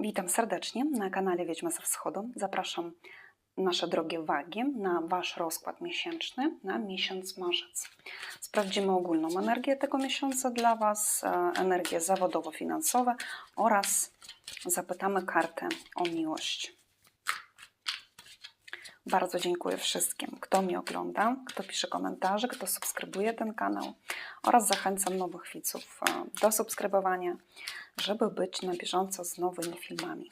Witam serdecznie na kanale Wiedźma ze Wschodu. Zapraszam nasze drogie wagi na Wasz rozkład miesięczny na miesiąc marzec. Sprawdzimy ogólną energię tego miesiąca dla Was, e, energię zawodowo-finansową oraz zapytamy kartę o miłość. Bardzo dziękuję wszystkim, kto mnie ogląda, kto pisze komentarze, kto subskrybuje ten kanał oraz zachęcam nowych widzów e, do subskrybowania, żeby być na bieżąco z nowymi filmami.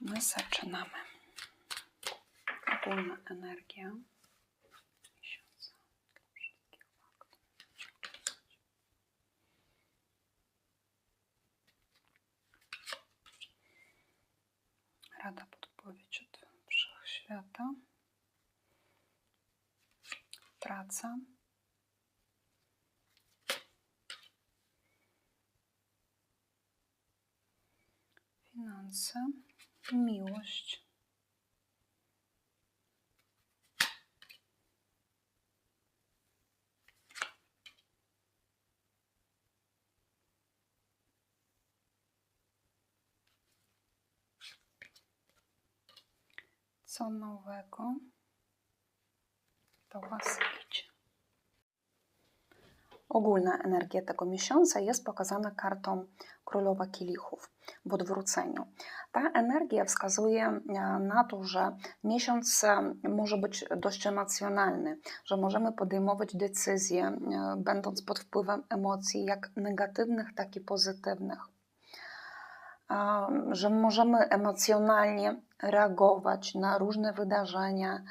My zaczynamy. Ogólna energia. miesiąca dla wszystkich wag. Rada podpowiedź od Wszechświata. Praca. Finanse. Miłość. Co nowego do Was idzie? Ogólna energia tego miesiąca jest pokazana kartą Królowa Kielichów w odwróceniu. Ta energia wskazuje e, na to, że miesiąc e, może być dość emocjonalny, że możemy podejmować decyzje, e, będąc pod wpływem emocji, jak negatywnych, tak i pozytywnych. Że możemy emocjonalnie reagować na różne wydarzenia,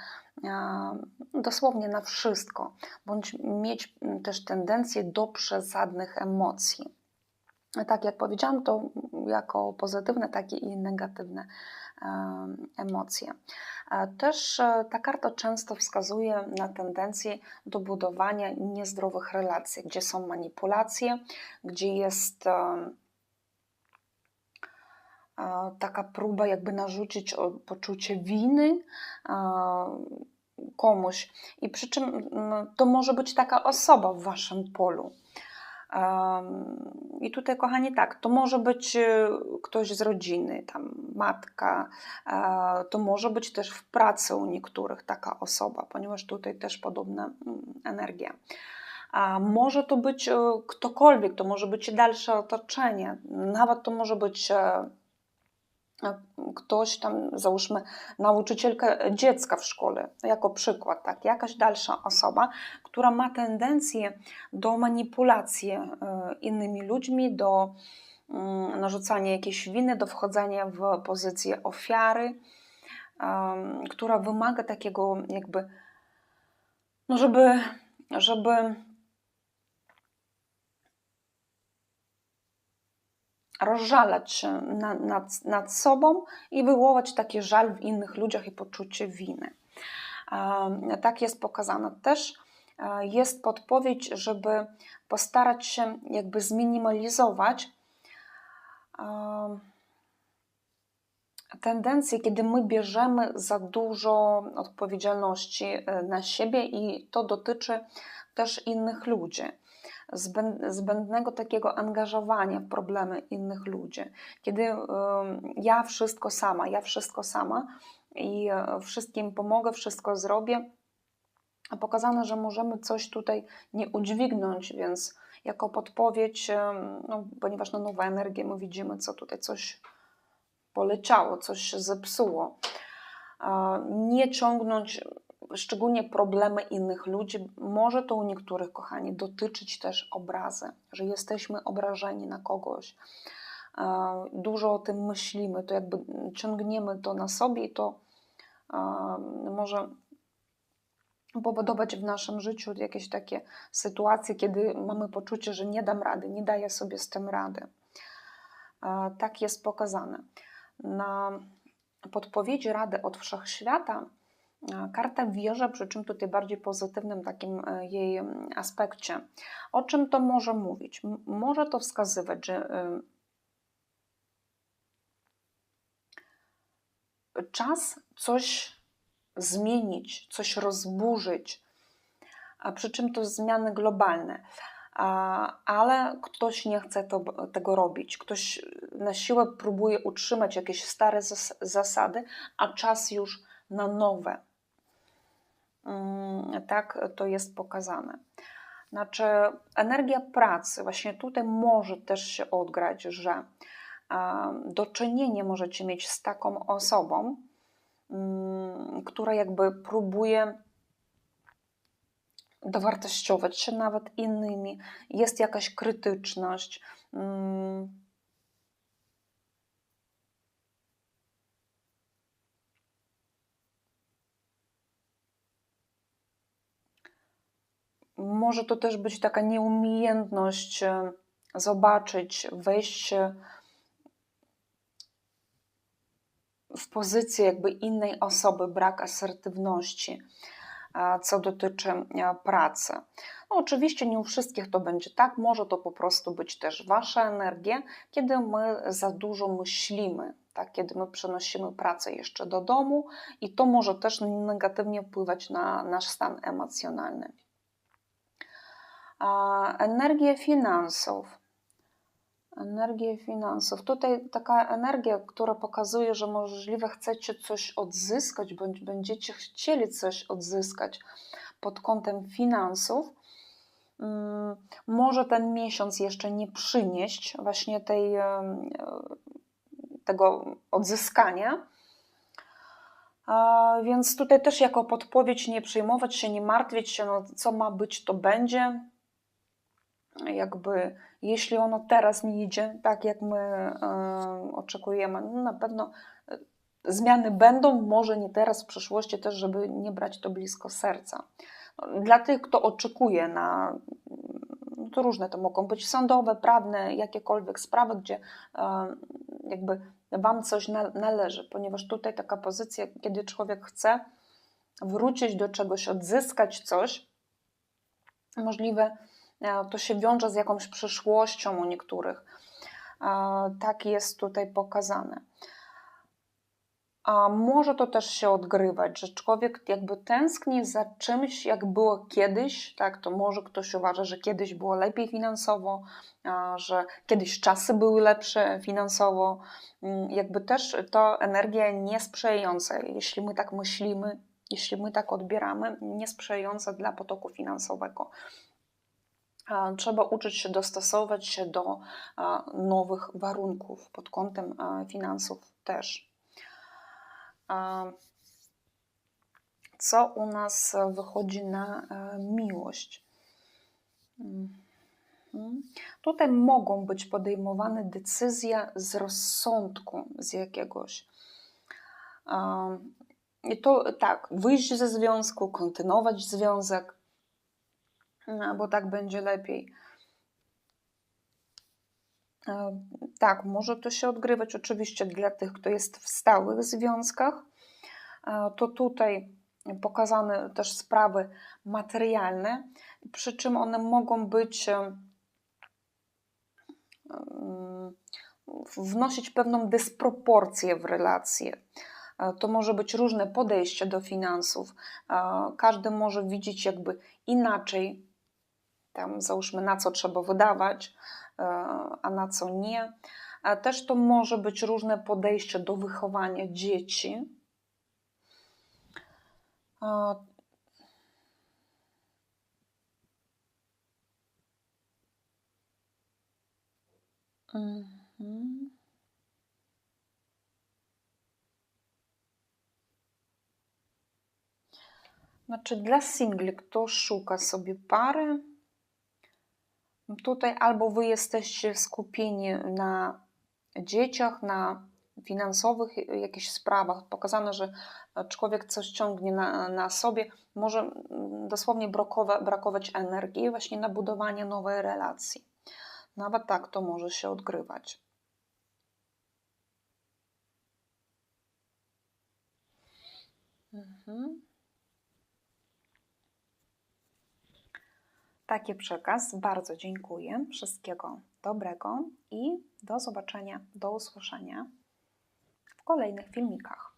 dosłownie na wszystko, bądź mieć też tendencję do przesadnych emocji. Tak jak powiedziałam, to jako pozytywne, tak i negatywne emocje. Też e, ta karta często wskazuje na tendencję do budowania niezdrowych relacji, gdzie są manipulacje, gdzie jest taka próba jakby narzucić poczucie winy komuś. I przy czym to może być taka osoba w waszym polu. I tutaj, kochani, tak, to może być e, ktoś z rodziny, tam matka, to może być też w pracy u niektórych taka osoba, ponieważ tutaj też podobna energia. A może to być e, ktokolwiek, to może być dalsze otoczenie, nawet to może być e, ktoś tam, załóżmy, nauczycielka dziecka w szkole, jako przykład, tak, jakaś dalsza osoba, która ma tendencję do manipulacji e, innymi ludźmi, do mm, narzucania jakiejś winy, do wchodzenia w pozycję ofiary, która wymaga takiego jakby, no żeby, żeby rozżalać się nad, nad, sobą i wywołać taki żal w innych ludziach i poczucie winy. Tak jest pokazane. Też jest podpowiedź, żeby postarać się jakby zminimalizować tendencje, kiedy my bierzemy za dużo odpowiedzialności e, na siebie i to dotyczy też innych ludzi zbędnego takiego angażowania w problemy innych ludzi. Kiedy ja wszystko sama, ja wszystko sama i e, wszystkim pomogę, wszystko zrobię, a pokazane, że możemy coś tutaj nie udźwignąć, więc jako podpowiedź, no, ponieważ na nowa energia my widzimy, co tutaj coś poleciało, coś się zepsuło. Nie ciągnąć szczególnie problemy innych ludzi, może to u niektórych, kochani, dotyczyć też obrazy, że jesteśmy obrażeni na kogoś. E, dużo o tym myślimy, to jakby ciągniemy to na sobie i to e, może powodować w naszym życiu jakieś takie sytuacje, kiedy mamy poczucie, że nie dam rady, nie daję sobie z tym rady. E, tak jest pokazane. Na podpowiedzi rady od wszechświata Karta wieża, przy czym tutaj bardziej pozytywnym takim e, jej aspekcie. O czym to może mówić? Może to wskazywać, że czas coś zmienić, coś rozburzyć, a przy czym to zmiany globalne. ale ktoś nie chce to, tego robić. Ktoś na siłę próbuje utrzymać jakieś stare zasady, a czas już na nowe. Mm, tak to jest pokazane. Znaczy, energia pracy, właśnie tutaj może też się odgrać, że do czynienia możecie mieć z taką osobą, mm, która jakby próbuje dowartościować się nawet innymi, jest jakaś krytyczność. Może to też być taka nieumiejętność e, zobaczyć, wejść w pozycję jakby innej osoby, brak asertywności co dotyczy e, pracy. No oczywiście nie u wszystkich to będzie tak, może to po prostu być też wasza energia, kiedy my za dużo myślimy, tak, kiedy my przenosimy pracę jeszcze do domu i to może też negatywnie wpływać na nasz stan emocjonalny. Energia finansów energię finansów. Tutaj taka energia, która pokazuje, że możliwe chcecie coś odzyskać, bądź będziecie chcieli coś odzyskać pod kątem finansów. Mm, może ten miesiąc jeszcze nie przynieść właśnie tej, tego odzyskania. Więc tutaj też jako podpowiedź nie przejmować się, nie martwić się, no co ma być, to będzie jakby jeśli ono teraz nie idzie tak, jak my e, oczekujemy, no na pewno e, zmiany będą, może nie teraz, w przyszłości też, żeby nie brać to blisko serca. Dla tych, kto oczekuje na, no to różne to mogą być sądowe, prawne, jakiekolwiek sprawy, gdzie e, jakby Wam coś należy, ponieważ tutaj taka pozycja, kiedy człowiek chce wrócić do czegoś, odzyskać coś, możliwe to się wiąże z jakąś przyszłością u niektórych. E, tak jest tutaj pokazane. A może to też się odgrywać, że człowiek jakby tęskni za czymś, jak było kiedyś, tak, to może ktoś uważa, że kiedyś było lepiej finansowo, że kiedyś czasy były lepsze finansowo, mm, jakby też to energia niesprzyjająca, jeśli my tak myślimy, jeśli my tak odbieramy, niesprzyjająca dla potoku finansowego trzeba uczyć się dostosować się do nowych warunków pod kątem finansów też. Co u nas wychodzi na miłość? Mhm. Tutaj mogą być podejmowane decyzje z rozsądku, z jakiegoś. I to tak, wyjść ze związku, kontynuować związek, bo tak będzie lepiej. E, tak, może to się odgrywać oczywiście dla tych, kto jest w stałych związkach. E, to tutaj pokazane też sprawy materialne, przy czym one mogą być e, wnosić pewną dysproporcję w relacje. To może być różne podejście do finansów. Każdy może widzieć jakby inaczej tam załóżmy na co trzeba wydawać, e, a na co nie. Też to może być różne podejście do wychowania dzieci. Mhm. Znaczy dla singli, kto szuka sobie pary, Tutaj albo wy jesteście skupieni na dzieciach, na finansowych jakichś sprawach, pokazane, że człowiek coś ciągnie na, na sobie, może dosłownie brakowa, brakować energii właśnie na budowanie nowej relacji. Nawet tak to może się odgrywać. Mhm. Taki przekaz. Bardzo dziękuję. Wszystkiego dobrego i do zobaczenia, do usłyszenia w kolejnych filmikach.